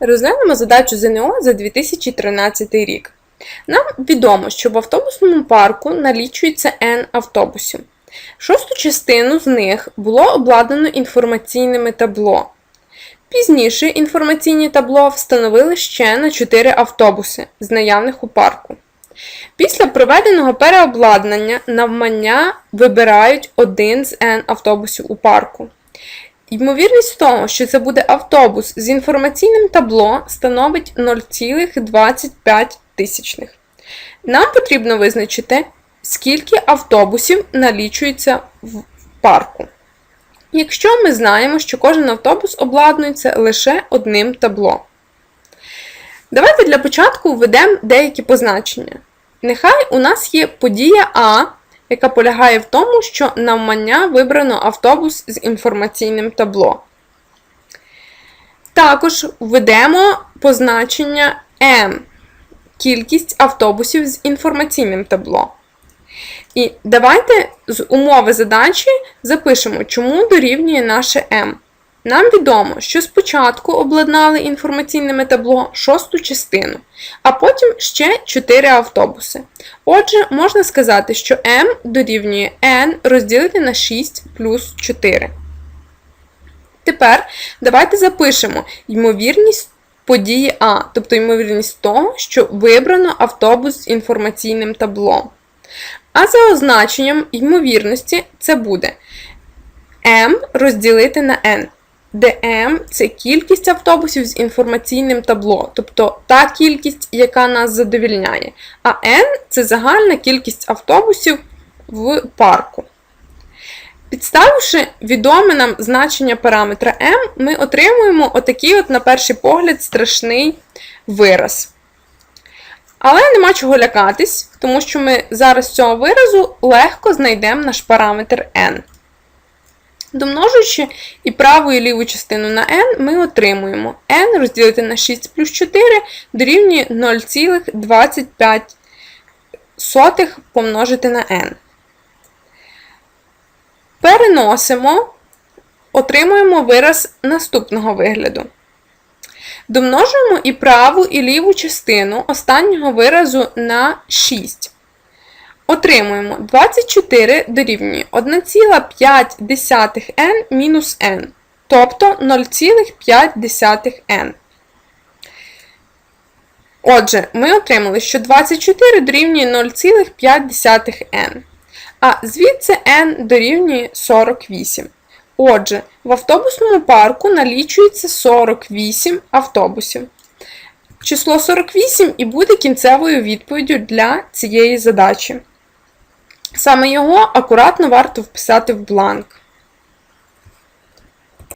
Розглянемо задачу ЗНО за 2013 рік. Нам відомо, що в автобусному парку налічується N автобусів. Шосту частину з них було обладнано інформаційними табло. Пізніше інформаційні табло встановили ще на 4 автобуси з наявних у парку. Після проведеного переобладнання навмання вибирають один з N автобусів у парку. Ймовірність того, що це буде автобус з інформаційним табло, становить 0,25. тисячних. Нам потрібно визначити, скільки автобусів налічується в парку. Якщо ми знаємо, що кожен автобус обладнується лише одним табло. Давайте для початку введемо деякі позначення. Нехай у нас є подія А, яка полягає в тому, що навмання вибрано автобус з інформаційним табло. Також введемо позначення М, кількість автобусів з інформаційним табло. І давайте з умови задачі запишемо, чому дорівнює наше М. Нам відомо, що спочатку обладнали інформаційними табло шосту частину, а потім ще 4 автобуси. Отже, можна сказати, що М дорівнює N розділити на 6 плюс 4. Тепер давайте запишемо ймовірність події А, тобто ймовірність того, що вибрано автобус з інформаційним табло. А за означенням ймовірності це буде m розділити на n, m це кількість автобусів з інформаційним табло, тобто та кількість, яка нас задовільняє. А n це загальна кількість автобусів в парку. Підставивши відоме нам значення параметра m, ми отримуємо отакий, от, на перший погляд, страшний вираз. Але нема чого лякатись, тому що ми зараз з цього виразу легко знайдемо наш параметр n. Домножуючи і праву і ліву частину на n, ми отримуємо n розділити на 6 плюс 4 дорівнює 0,25 помножити на n. Переносимо, отримуємо вираз наступного вигляду. Домножуємо і праву, і ліву частину останнього виразу на 6. Отримуємо 24 дорівнює 1,5n мінус n, тобто 0,5n. Отже, ми отримали, що 24 дорівнює 0,5n. А звідси n дорівнює 48. Отже, в автобусному парку налічується 48 автобусів. Число 48 і буде кінцевою відповіддю для цієї задачі. Саме його акуратно варто вписати в бланк.